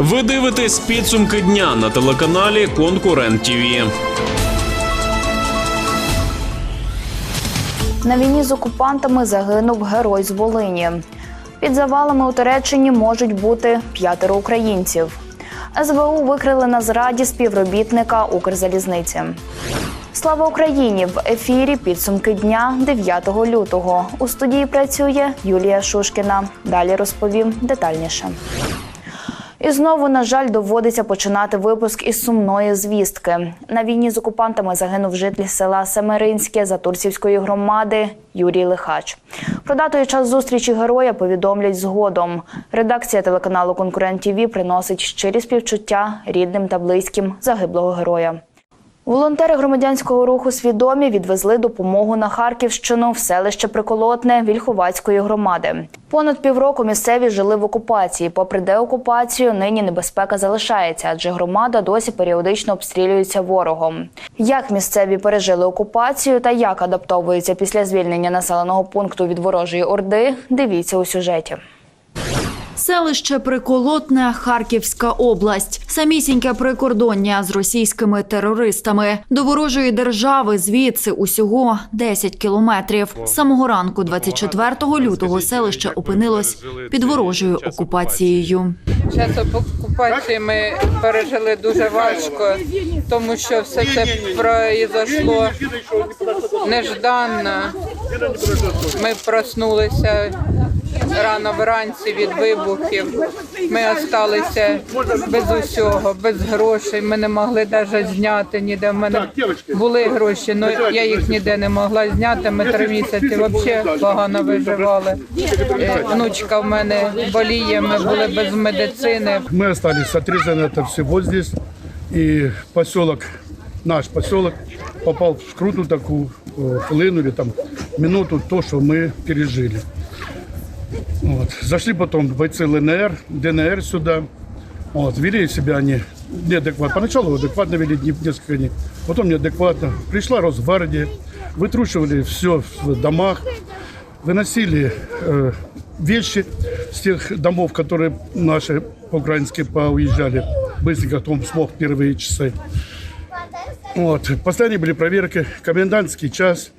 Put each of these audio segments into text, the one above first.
Ви дивитесь підсумки дня на телеканалі Конкурент ТІВІ. На війні з окупантами загинув герой з Волині. Під завалами у Туреччині можуть бути п'ятеро українців. СВУ викрили на зраді співробітника Укрзалізниці. Слава Україні! В ефірі підсумки дня 9 лютого. У студії працює Юлія Шушкіна. Далі розповім детальніше. І знову, на жаль, доводиться починати випуск із сумної звістки. На війні з окупантами загинув житель села Семеринське Затурцівської громади Юрій Лихач. Про дату і час зустрічі героя повідомлять згодом. Редакція телеканалу Конкурент ТІВІ приносить щирі співчуття рідним та близьким загиблого героя. Волонтери громадянського руху свідомі відвезли допомогу на Харківщину в селище Приколотне Вільховацької громади. Понад півроку місцеві жили в окупації. Попри деокупацію, нині небезпека залишається, адже громада досі періодично обстрілюється ворогом. Як місцеві пережили окупацію та як адаптовуються після звільнення населеного пункту від ворожої орди, дивіться у сюжеті. Селище Приколотне, Харківська область, самісіньке прикордоння з російськими терористами. До ворожої держави звідси усього 10 кілометрів. З самого ранку, 24 лютого, селище опинилось під ворожою окупацією. Час окупації ми пережили дуже важко, тому що все це произошло нежданно. Ми проснулися рано вранці від вибухів. Ми залишилися без усього, без грошей. Ми не могли навіть зняти ніде. В мене були гроші, але я їх ніде не могла зняти. Ми три місяці взагалі погано виживали. Е, Внучка в мене боліє, ми були без медицини. Мы остались отрезаны от всего здесь. И поселок, наш поселок, попал в скруту такую, э, хвилину там минуту, то, что мы пережили. Вот. Зашли потом бойцы ЛНР, ДНР сюда. Вот. Вели себя они неадекватно. Поначалу адекватно вели не- несколько дней, потом неадекватно. Пришла Росгвардия, вытрушивали все в домах, выносили э, вещи с тех домов, которые наши украинские поуезжали. Быстренько потом смог первые часы. Вот. Постоянно были проверки. Комендантский час.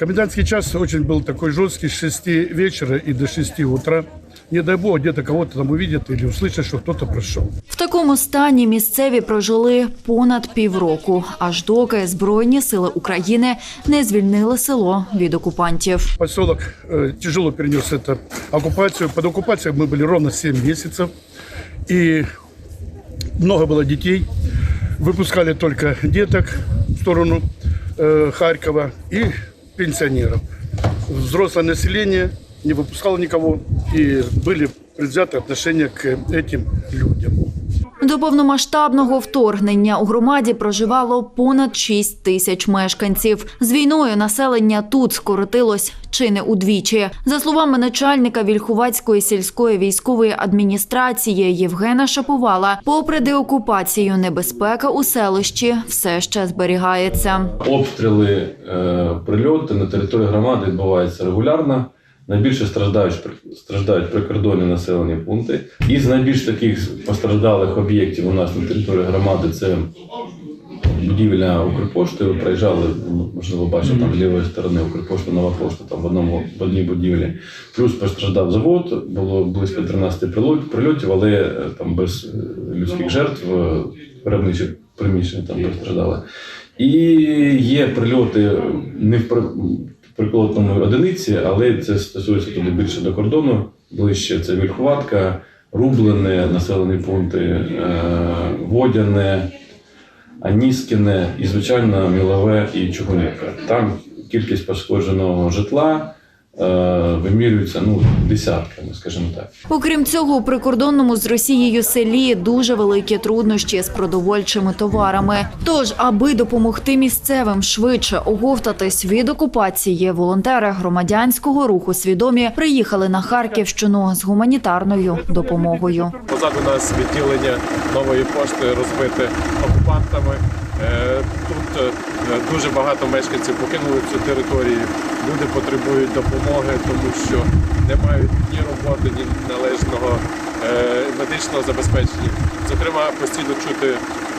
Комендантский час очень был такой жесткий с 6 вечера и до 6 утра. Не дай бог, где-то кого-то там увидят или услышат, что кто-то прошел. В такому стані місцеві прожили понад півроку, аж доки Збройні сили України не звільнили село від окупантів. Поселок э, тяжело перенес эту оккупацию. Под оккупацией мы были ровно 7 месяцев. И много было детей. Выпускали только деток в сторону э, Харькова и пенсионеров. Взрослое население не выпускало никого. И были предвзяты отношения к этим людям. До повномасштабного вторгнення у громаді проживало понад 6 тисяч мешканців. З війною населення тут скоротилось чи не удвічі. За словами начальника Вільхувацької сільської військової адміністрації Євгена Шаповала, попри деокупацію, небезпека у селищі все ще зберігається. Обстріли, е, прильоти на території громади відбуваються регулярно. Найбільше страждають страждають прикордонні населені пункти. Із найбільш таких постраждалих об'єктів у нас на території громади це будівля Укрпошти. Ви проїжджали, можливо, бачили там з лівої сторони Укрпошта, нова пошта там в одному в одній будівлі. Плюс постраждав завод, було близько 13 прильот- прильотів, але е, там без е, людських жертв е, виробничих приміщень там постраждали. І є прильоти не в при- в приколотному одиниці, але це стосується туди більше до кордону, ближче це Вільховатка, Рублене, населені пункти, е, Водяне, Аніскіне і, звичайно, Мілове і Чугунівка. Там кількість пошкодженого житла е, вимірюється ну, десятками, скажімо так. Окрім цього, у прикордонному з Росією селі дуже великі труднощі з продовольчими товарами. Тож, аби допомогти місцевим швидше оговтатись від окупації, волонтери громадянського руху свідомі приїхали на Харківщину з гуманітарною допомогою. Позаду нас відділення нової пошти розбите окупантами. Е, Тут е, дуже багато мешканців покинули цю територію. Люди потребують допомоги, тому що не мають ні роботи, ні належного е, медичного забезпечення. Зокрема, постійно чути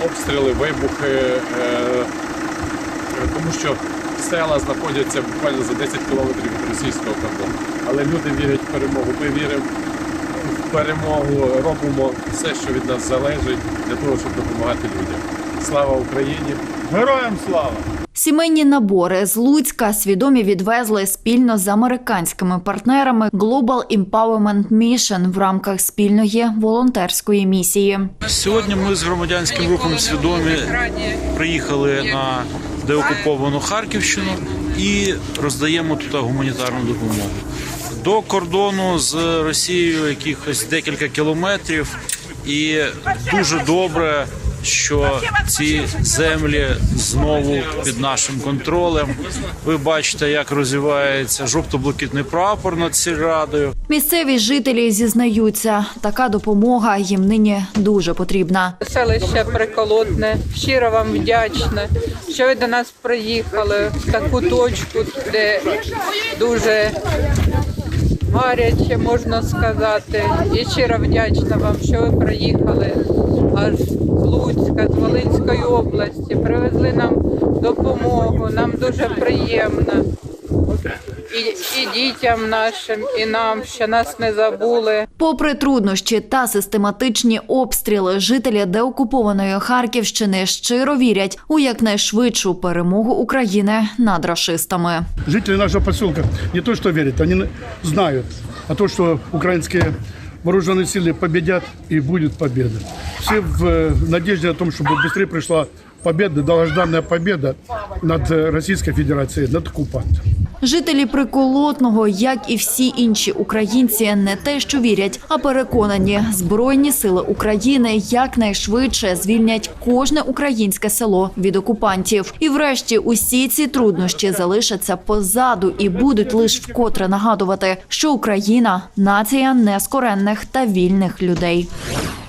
обстріли, вибухи, е, тому що села знаходяться буквально за 10 кілометрів від російського кордону. Але люди вірять в перемогу. Ми віримо в перемогу, робимо все, що від нас залежить, для того, щоб допомагати людям. Слава Україні! Героям слава! Сімейні набори з Луцька свідомі відвезли спільно з американськими партнерами Global Empowerment Mission в рамках спільної волонтерської місії. Сьогодні ми з громадянським рухом свідомі приїхали на деокуповану Харківщину і роздаємо тут гуманітарну допомогу. До кордону з Росією якихось декілька кілометрів, і дуже добре, що ці землі знову під нашим контролем. Ви бачите, як розвивається жовто-блакитний прапор над сільрадою. Місцеві жителі зізнаються, така допомога їм нині дуже потрібна. Селище приколотне, щиро вам вдячна, що ви до нас приїхали в таку точку, де дуже гаряче, можна сказати. І щиро вдячна вам, що ви приїхали аж з Луцька, з Волинської області, привезли нам допомогу, нам дуже приємно. І, і дітям нашим, і нам, що нас не забули. Попри труднощі та систематичні обстріли, жителі деокупованої Харківщини щиро вірять у якнайшвидшу перемогу України над рашистами. Жители нашего поселка не то что верят, они на- знают, а то, что украинские вооруженные силы победят и будет победа. Все в э, надежде о том, чтобы быстрее пришла победа, долгожданная победа над э, Российской Федерацией, над оккупантом. Жителі приколотного, як і всі інші українці, не те, що вірять, а переконані, збройні сили України якнайшвидше звільнять кожне українське село від окупантів. І, врешті, усі ці труднощі залишаться позаду і будуть лише вкотре нагадувати, що Україна нація нескоренних та вільних людей.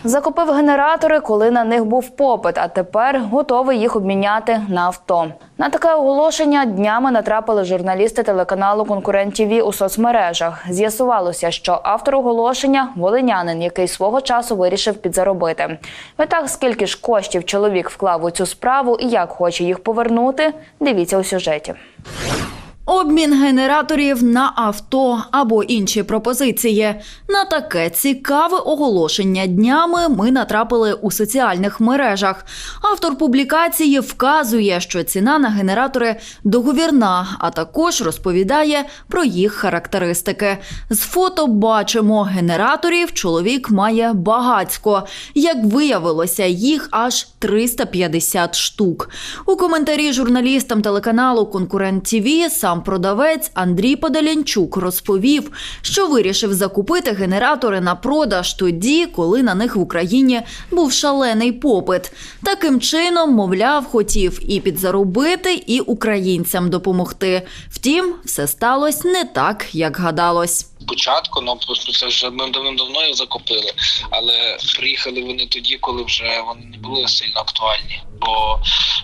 Закупив генератори, коли на них був попит, а тепер готовий їх обміняти на авто. На таке оголошення днями натрапили журналісти телеканалу Конкурент ТІВІ у соцмережах. З'ясувалося, що автор оголошення волинянин, який свого часу вирішив підзаробити. Відтак, скільки ж коштів чоловік вклав у цю справу і як хоче їх повернути, дивіться у сюжеті. Обмін генераторів на авто або інші пропозиції. На таке цікаве оголошення днями ми натрапили у соціальних мережах. Автор публікації вказує, що ціна на генератори договірна, а також розповідає про їх характеристики. З фото бачимо, генераторів чоловік має багацько. Як виявилося, їх аж 350 штук. У коментарі журналістам телеканалу Конкурент ТІВІ сам продавець Андрій Подолянчук розповів, що вирішив закупити генератори на продаж тоді, коли на них в Україні був шалений попит. Таким чином, мовляв, хотів і підзаробити, і українцям допомогти. Втім, все сталося не так, як гадалось. Спочатку, ну просто це вже ми давним-давно їх закупили, але приїхали вони тоді, коли вже вони не були сильно актуальні, бо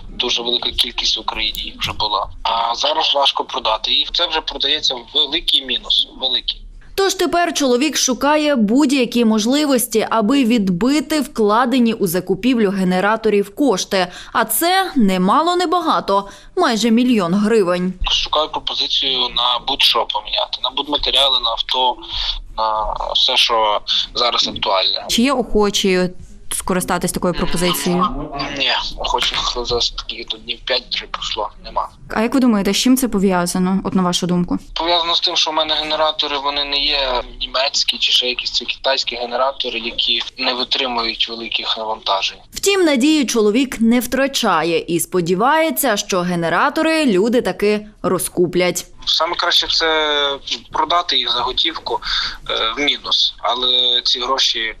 дуже велика кількість в Україні їх вже була. А зараз важко продати. І це вже продається в великий мінус. Великий. Тож тепер чоловік шукає будь-які можливості, аби відбити вкладені у закупівлю генераторів кошти. А це немало небагато, майже мільйон гривень. Шукаю пропозицію на будь-що поміняти, на будь-матеріали, на авто, на все, що зараз актуальне. Чи є охочі скористатись такою пропозицією? Ні, хочу за скільки тут днів 5 вже пройшло. Нема. А як ви думаєте, з чим це пов'язано? От на вашу думку? Пов'язано з тим, що в мене генератори вони не є німецькі чи ще якісь це китайські генератори, які не витримують великих навантажень. Втім, надії чоловік не втрачає і сподівається, що генератори люди таки розкуплять. Саме краще це продати їх за готівку е, в мінус, але ці гроші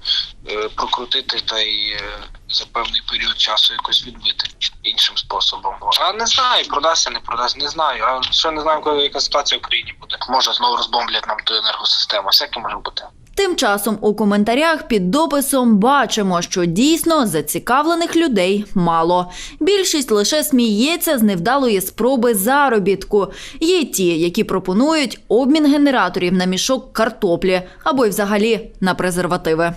е, прокрутити та й е, за певний період часу якось відбити іншим способом. А не знаю, продасться, не продасться, не знаю. А що не знаю, коли яка ситуація в країні буде. Може знову розбомблять нам ту енергосистему. Всяке може бути. Тим часом у коментарях під дописом бачимо, що дійсно зацікавлених людей мало. Більшість лише сміється з невдалої спроби заробітку. Є ті, які пропонують обмін генераторів на мішок картоплі або й взагалі на презервативи.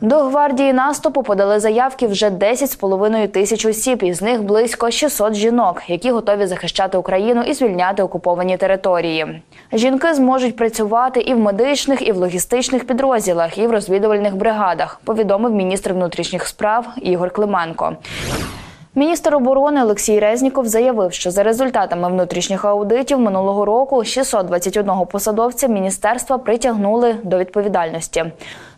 До гвардії наступу подали заявки вже 10,5 тисяч осіб, із них близько 600 жінок, які готові захищати Україну і звільняти окуповані території. Жінки зможуть працювати і в медичних, і в логістичних підрозділах, і в розвідувальних бригадах. Повідомив міністр внутрішніх справ Ігор Клименко. Міністр оборони Олексій Резніков заявив, що за результатами внутрішніх аудитів минулого року 621 посадовця міністерства притягнули до відповідальності.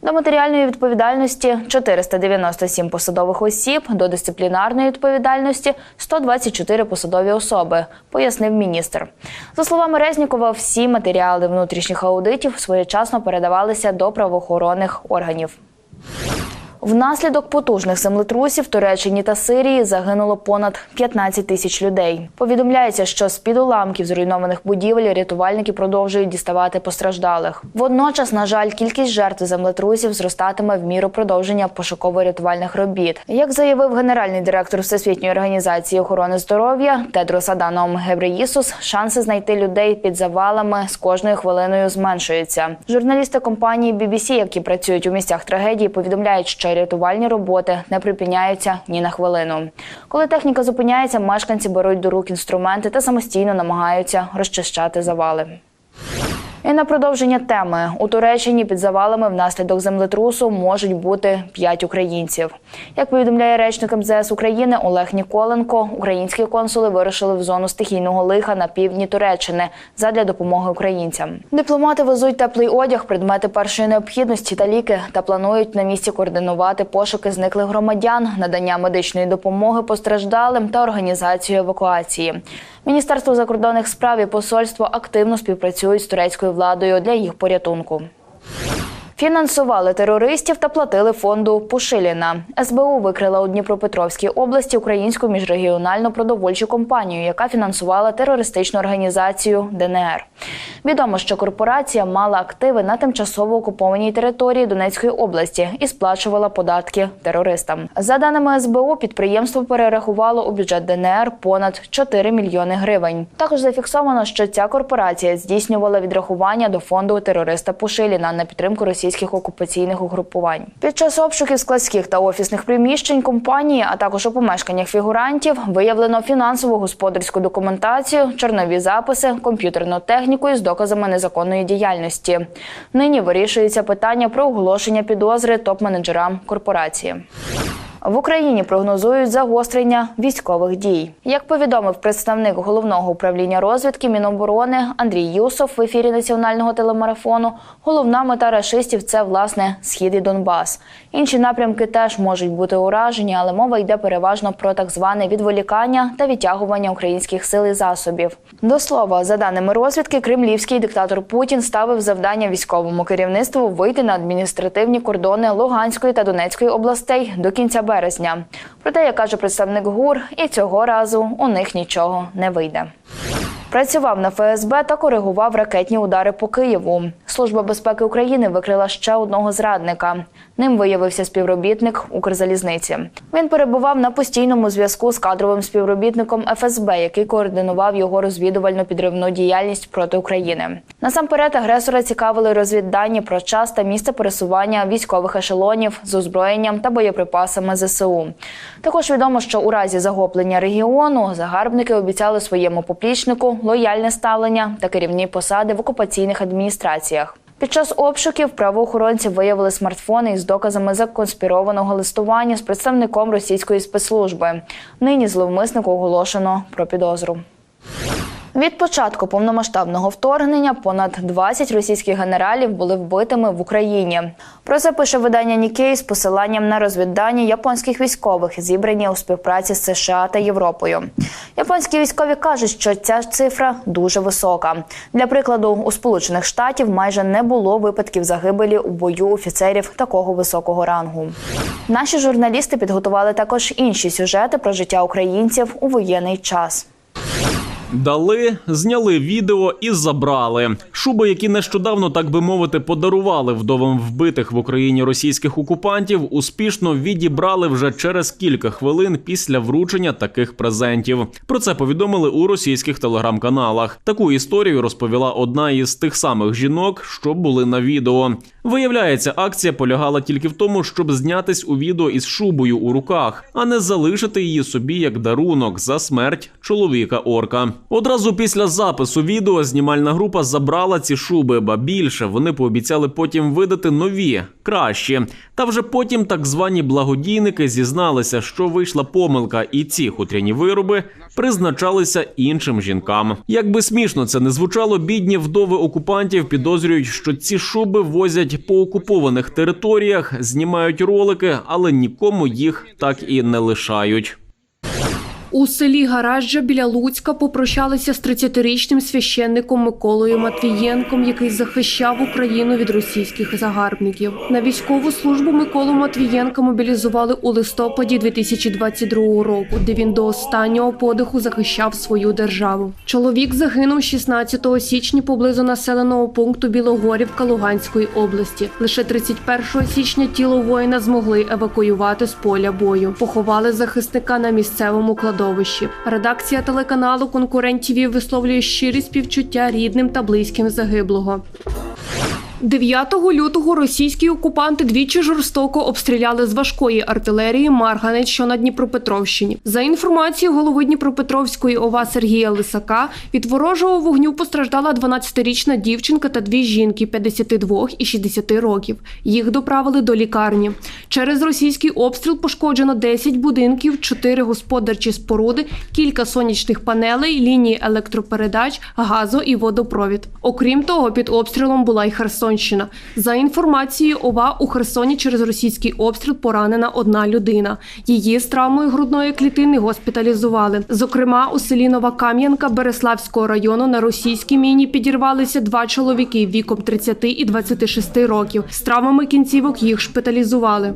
До матеріальної відповідальності 497 посадових осіб, до дисциплінарної відповідальності 124 посадові особи, пояснив міністр. За словами Резнікова, всі матеріали внутрішніх аудитів своєчасно передавалися до правоохоронних органів. Внаслідок потужних землетрусів Туреччині та Сирії загинуло понад 15 тисяч людей. Повідомляється, що з під уламків зруйнованих будівель рятувальники продовжують діставати постраждалих. Водночас, на жаль, кількість жертв землетрусів зростатиме в міру продовження пошуково-рятувальних робіт. Як заявив генеральний директор Всесвітньої організації охорони здоров'я Тедрос Аданом Гебреїсус, шанси знайти людей під завалами з кожною хвилиною зменшуються. Журналісти компанії BBC, які працюють у місцях трагедії, повідомляють, що рятувальні роботи не припиняються ні на хвилину. Коли техніка зупиняється, мешканці беруть до рук інструменти та самостійно намагаються розчищати завали. І на продовження теми у Туреччині під завалами внаслідок землетрусу можуть бути п'ять українців. Як повідомляє речник МЗС України Олег Ніколенко, українські консули вирушили в зону стихійного лиха на півдні Туреччини задля допомоги українцям. Дипломати везуть теплий одяг, предмети першої необхідності та ліки та планують на місці координувати пошуки зниклих громадян, надання медичної допомоги постраждалим та організацію евакуації. Міністерство закордонних справ і посольство активно співпрацюють з турецькою владою для їх порятунку. Фінансували терористів та платили фонду Пушиліна. СБУ викрила у Дніпропетровській області українську міжрегіональну продовольчу компанію, яка фінансувала терористичну організацію ДНР. Відомо, що корпорація мала активи на тимчасово окупованій території Донецької області і сплачувала податки терористам. За даними СБУ, підприємство перерахувало у бюджет ДНР понад 4 мільйони гривень. Також зафіксовано, що ця корпорація здійснювала відрахування до фонду терориста Пушиліна на підтримку російських окупаційних угрупувань. Під час обшуків складських та офісних приміщень компанії, а також у помешканнях фігурантів, виявлено фінансову господарську документацію, чорнові записи, комп'ютерну техніку із доказами незаконної діяльності. Нині вирішується питання про оголошення підозри топ-менеджерам корпорації. В Україні прогнозують загострення військових дій. Як повідомив представник головного управління розвідки Міноборони Андрій Юсов в ефірі національного телемарафону, головна мета рашистів це власне схід і Донбас. Інші напрямки теж можуть бути уражені, але мова йде переважно про так зване відволікання та відтягування українських сил і засобів. До слова, за даними розвідки, кремлівський диктатор Путін ставив завдання військовому керівництву вийти на адміністративні кордони Луганської та Донецької областей до кінця березня. Проте, як каже представник ГУР, і цього разу у них нічого не вийде. Працював на ФСБ та коригував ракетні удари по Києву. Служба безпеки України викрила ще одного зрадника. Ним виявився співробітник Укрзалізниці. Він перебував на постійному зв'язку з кадровим співробітником ФСБ, який координував його розвідувальну підривну діяльність проти України. Насамперед агресора цікавили розвіддані про час та місце пересування військових ешелонів з озброєнням та боєприпасами ЗСУ. Також відомо, що у разі захоплення регіону загарбники обіцяли своєму поплічнику лояльне ставлення та керівні посади в окупаційних адміністраціях. Під час обшуків правоохоронці виявили смартфони із доказами законспірованого листування з представником російської спецслужби. Нині зловмиснику оголошено про підозру. Від початку повномасштабного вторгнення понад 20 російських генералів були вбитими в Україні. Про це пише видання Нікей з посиланням на розвіддані японських військових, зібрані у співпраці з США та Європою. Японські військові кажуть, що ця цифра дуже висока. Для прикладу, у Сполучених Штатів майже не було випадків загибелі у бою офіцерів такого високого рангу. Наші журналісти підготували також інші сюжети про життя українців у воєнний час. Дали, зняли відео і забрали. Шуби, які нещодавно, так би мовити, подарували вдовам вбитих в Україні російських окупантів, успішно відібрали вже через кілька хвилин після вручення таких презентів. Про це повідомили у російських телеграм-каналах. Таку історію розповіла одна із тих самих жінок, що були на відео. Виявляється, акція полягала тільки в тому, щоб знятись у відео із шубою у руках, а не залишити її собі як дарунок за смерть чоловіка орка. Одразу після запису відео знімальна група забрала ці шуби, ба більше вони пообіцяли потім видати нові, кращі. Та вже потім так звані благодійники зізналися, що вийшла помилка, і ці хутряні вироби призначалися іншим жінкам. Як би смішно це не звучало, бідні вдови окупантів підозрюють, що ці шуби возять по окупованих територіях, знімають ролики, але нікому їх так і не лишають. У селі Гаражджа біля Луцька попрощалися з 30-річним священником Миколою Матвієнком, який захищав Україну від російських загарбників. На військову службу Миколу Матвієнка мобілізували у листопаді 2022 року, де він до останнього подиху захищав свою державу. Чоловік загинув 16 січня поблизу населеного пункту Білогорівка Луганської області. Лише 31 січня тіло воїна змогли евакуювати з поля бою. Поховали захисника на місцевому кладовищі. Редакція телеканалу конкурентів висловлює щирі співчуття рідним та близьким загиблого. 9 лютого російські окупанти двічі жорстоко обстріляли з важкої артилерії Марганець, що на Дніпропетровщині. За інформацією голови Дніпропетровської ОВА Сергія Лисака, від ворожого вогню постраждала 12-річна дівчинка та дві жінки 52 і 60 років. Їх доправили до лікарні. Через російський обстріл пошкоджено 10 будинків, 4 господарчі споруди, кілька сонячних панелей, лінії електропередач, газу і водопровід. Окрім того, під обстрілом була й Херсонщина. За інформацією ОВА, у Херсоні через російський обстріл поранена одна людина. Її з травмою грудної клітини госпіталізували. Зокрема, у селі Нова Кам'янка Береславського району на російській міні підірвалися два чоловіки віком 30 і 26 років. З травмами кінцівок їх шпиталізували.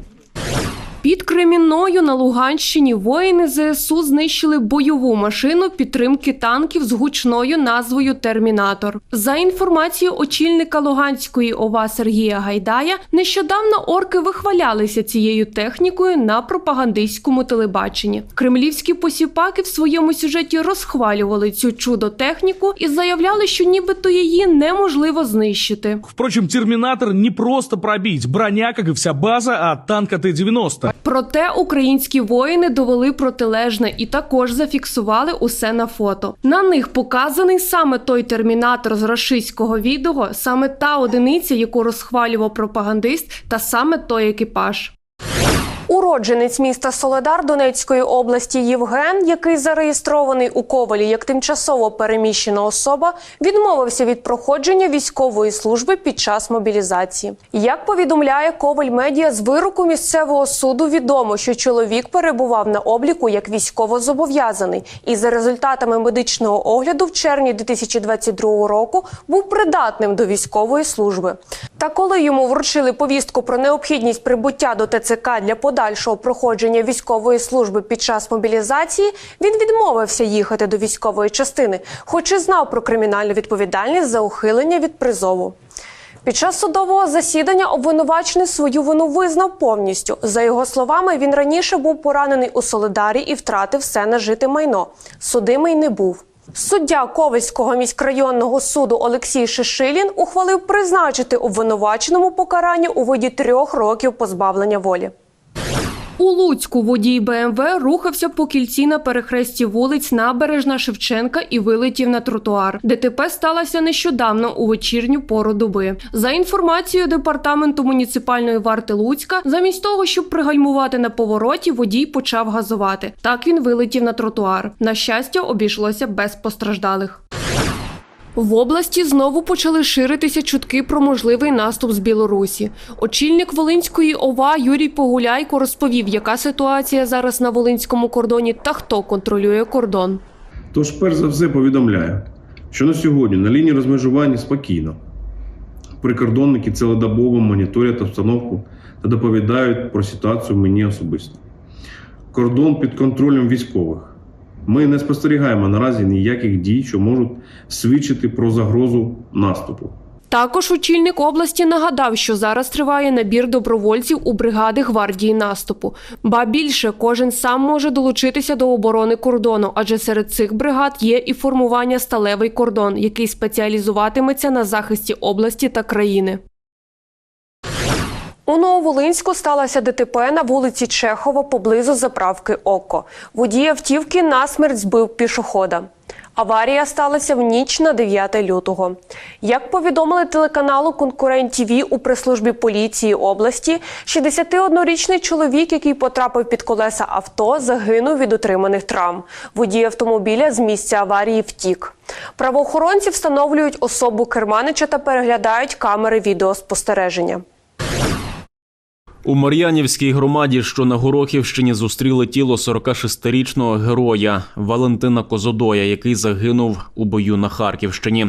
Під Кремінною на Луганщині воїни ЗСУ знищили бойову машину підтримки танків з гучною назвою Термінатор. За інформацією очільника Луганської ОВА Сергія Гайдая, нещодавно орки вихвалялися цією технікою на пропагандистському телебаченні. Кремлівські посіпаки в своєму сюжеті розхвалювали цю чудо техніку і заявляли, що нібито її неможливо знищити. Впрочем, терминатор не просто пробить. Броня, как и вся база, а танка Т-90. Проте українські воїни довели протилежне і також зафіксували усе на фото. На них показаний саме той термінатор з рашистського відео, саме та одиниця, яку розхвалював пропагандист, та саме той екіпаж. Уродженець міста Соледар Донецької області Євген, який зареєстрований у Ковалі як тимчасово переміщена особа, відмовився від проходження військової служби під час мобілізації. Як повідомляє Коваль Медіа, з вироку місцевого суду відомо, що чоловік перебував на обліку як військовозобов'язаний, і за результатами медичного огляду в червні 2022 року був придатним до військової служби. Та коли йому вручили повістку про необхідність прибуття до ТЦК для подальшого проходження військової служби під час мобілізації, він відмовився їхати до військової частини, хоч і знав про кримінальну відповідальність за ухилення від призову. Під час судового засідання обвинувачений свою вину визнав повністю. За його словами, він раніше був поранений у Солидарі і втратив все нажите майно. Судимий не був. Суддя Ковальського міськрайонного суду Олексій Шишилін ухвалив призначити обвинуваченому покарання у виді трьох років позбавлення волі. У Луцьку водій БМВ рухався по кільці на перехресті вулиць Набережна Шевченка і вилетів на тротуар. ДТП сталося нещодавно у вечірню пору доби. За інформацією департаменту муніципальної варти Луцька, замість того, щоб пригальмувати на повороті, водій почав газувати. Так він вилетів на тротуар. На щастя, обійшлося без постраждалих. В області знову почали ширитися чутки про можливий наступ з Білорусі. Очільник Волинської ОВА Юрій Погуляйко розповів, яка ситуація зараз на волинському кордоні та хто контролює кордон. Тож, перш за все, повідомляю, що на сьогодні на лінії розмежування спокійно. Прикордонники цілодобово моніторять обстановку та доповідають про ситуацію мені особисто. Кордон під контролем військових. Ми не спостерігаємо наразі ніяких дій, що можуть свідчити про загрозу наступу. Також очільник області нагадав, що зараз триває набір добровольців у бригади гвардії наступу. Ба більше кожен сам може долучитися до оборони кордону, адже серед цих бригад є і формування сталевий кордон, який спеціалізуватиметься на захисті області та країни. У Нововолинську сталося ДТП на вулиці Чехова поблизу заправки Око. Водій автівки насмерть збив пішохода. Аварія сталася в ніч на 9 лютого. Як повідомили телеканалу Конкурент ТВ у прес-службі поліції області, 61-річний чоловік, який потрапив під колеса авто, загинув від отриманих травм. Водій автомобіля з місця аварії втік. Правоохоронці встановлюють особу керманича та переглядають камери відеоспостереження. У Мар'янівській громаді, що на Горохівщині, зустріли тіло 46-річного героя Валентина Козодоя, який загинув у бою на Харківщині.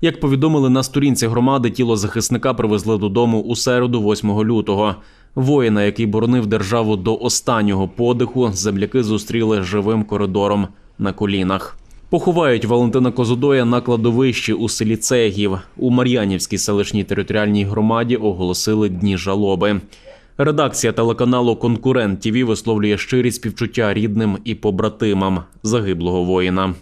Як повідомили на сторінці громади, тіло захисника привезли додому у середу, 8 лютого. Воїна, який боронив державу до останнього подиху, земляки зустріли живим коридором на колінах. Поховають Валентина Козодоя на кладовищі у селі Цегів. У Мар'янівській селищній територіальній громаді оголосили дні жалоби. Редакція телеканалу Конкурент ТІВІ висловлює щирі співчуття рідним і побратимам загиблого воїна.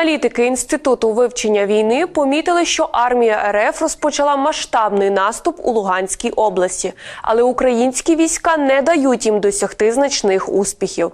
Аналітики інституту вивчення війни помітили, що армія РФ розпочала масштабний наступ у Луганській області, але українські війська не дають їм досягти значних успіхів.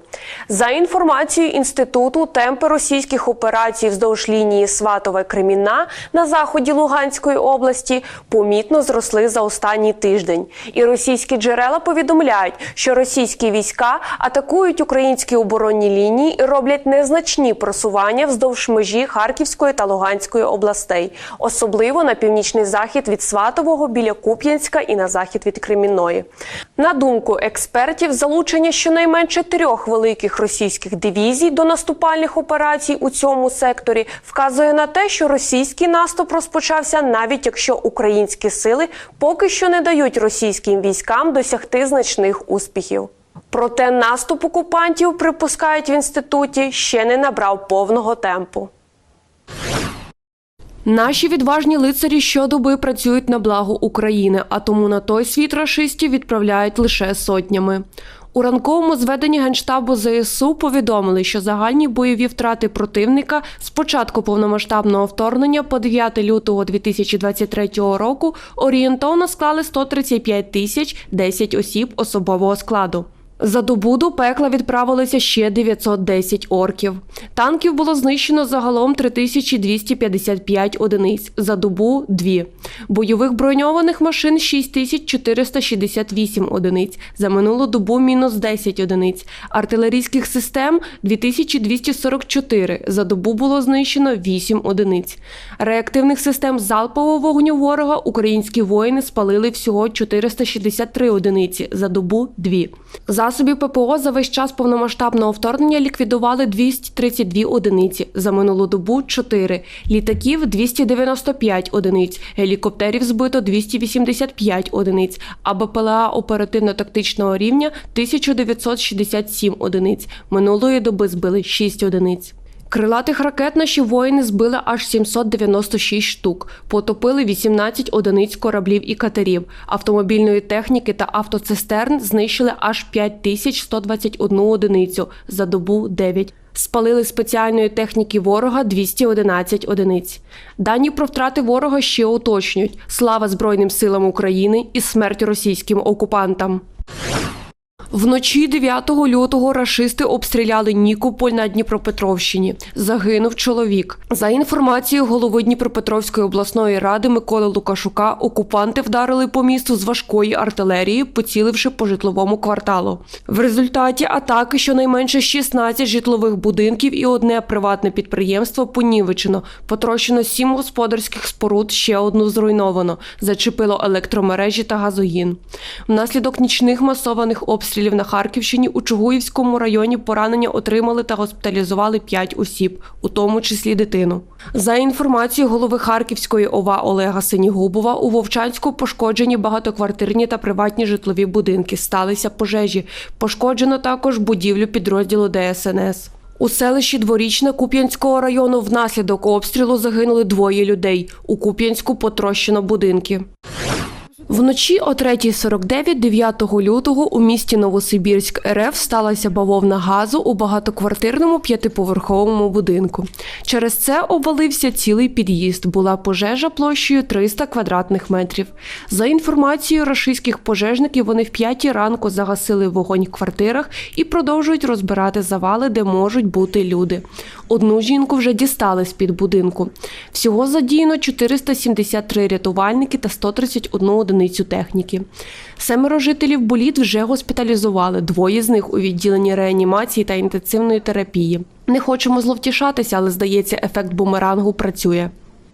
За інформацією інституту, темпи російських операцій вздовж лінії Сватове Кремінна на заході Луганської області помітно зросли за останній тиждень. І російські джерела повідомляють, що російські війська атакують українські оборонні лінії і роблять незначні просування вздовж межі Харківської та Луганської областей, особливо на північний захід від Сватового біля Куп'янська і на захід від Кремінної. На думку експертів, залучення щонайменше трьох великих російських дивізій до наступальних операцій у цьому секторі вказує на те, що російський наступ розпочався, навіть якщо українські сили поки що не дають російським військам досягти значних успіхів. Проте наступ окупантів, припускають в інституті, ще не набрав повного темпу. Наші відважні лицарі щодоби працюють на благо України, а тому на той світ рашистів відправляють лише сотнями. У ранковому зведенні Генштабу ЗСУ повідомили, що загальні бойові втрати противника з початку повномасштабного вторгнення по 9 лютого 2023 року орієнтовно склали 135 тисяч 10 осіб особового складу. За добу до пекла відправилися ще 910 орків. Танків було знищено загалом 3255 одиниць, за добу – 2. Бойових броньованих машин – 6468 одиниць, за минулу добу – мінус 10 одиниць. Артилерійських систем – 2244, за добу було знищено 8 одиниць. Реактивних систем залпового вогню ворога українські воїни спалили всього 463 одиниці, за добу – 2. Засобів ППО за весь час повномасштабного вторгнення ліквідували 232 одиниці, за минулу добу 4, літаків 295 одиниць, гелікоптерів збито 285 одиниць, а БПЛА оперативно-тактичного рівня 1967 одиниць. Минулої доби збили 6 одиниць. Крилатих ракет наші воїни збили аж 796 штук, потопили 18 одиниць кораблів і катерів, автомобільної техніки та автоцистерн знищили аж 5121 одиницю, за добу 9. Спалили спеціальної техніки ворога 211 одиниць. Дані про втрати ворога ще уточнюють. Слава Збройним силам України і смерть російським окупантам. Вночі 9 лютого рашисти обстріляли Нікополь на Дніпропетровщині. Загинув чоловік. За інформацією голови Дніпропетровської обласної ради Миколи Лукашука, окупанти вдарили по місту з важкої артилерії, поціливши по житловому кварталу. В результаті атаки щонайменше 16 житлових будинків і одне приватне підприємство понівечено. Потрощено сім господарських споруд, ще одну зруйновано. Зачепило електромережі та газогін. Внаслідок нічних масованих обстрілів на Харківщині у Чугуївському районі поранення отримали та госпіталізували 5 осіб, у тому числі дитину. За інформацією голови Харківської ОВА Олега Синігубова, у Вовчанську пошкоджені багатоквартирні та приватні житлові будинки. Сталися пожежі. Пошкоджено також будівлю підрозділу ДСНС. У селищі Дворічне Куп'янського району внаслідок обстрілу загинули двоє людей. У Куп'янську потрощено будинки. Вночі о 3.49 9 лютого у місті Новосибірськ РФ сталася бавовна газу у багатоквартирному п'ятиповерховому будинку. Через це обвалився цілий під'їзд. Була пожежа площею 300 квадратних метрів. За інформацією рашистських пожежників, вони в п'ятій ранку загасили вогонь в квартирах і продовжують розбирати завали, де можуть бути люди. Одну жінку вже дістали з-під будинку. Всього задіяно 473 рятувальники та 131 одиницю техніки. Семеро жителів боліт вже госпіталізували. Двоє з них у відділенні реанімації та інтенсивної терапії. Не хочемо зловтішатися, але здається, ефект бумерангу працює.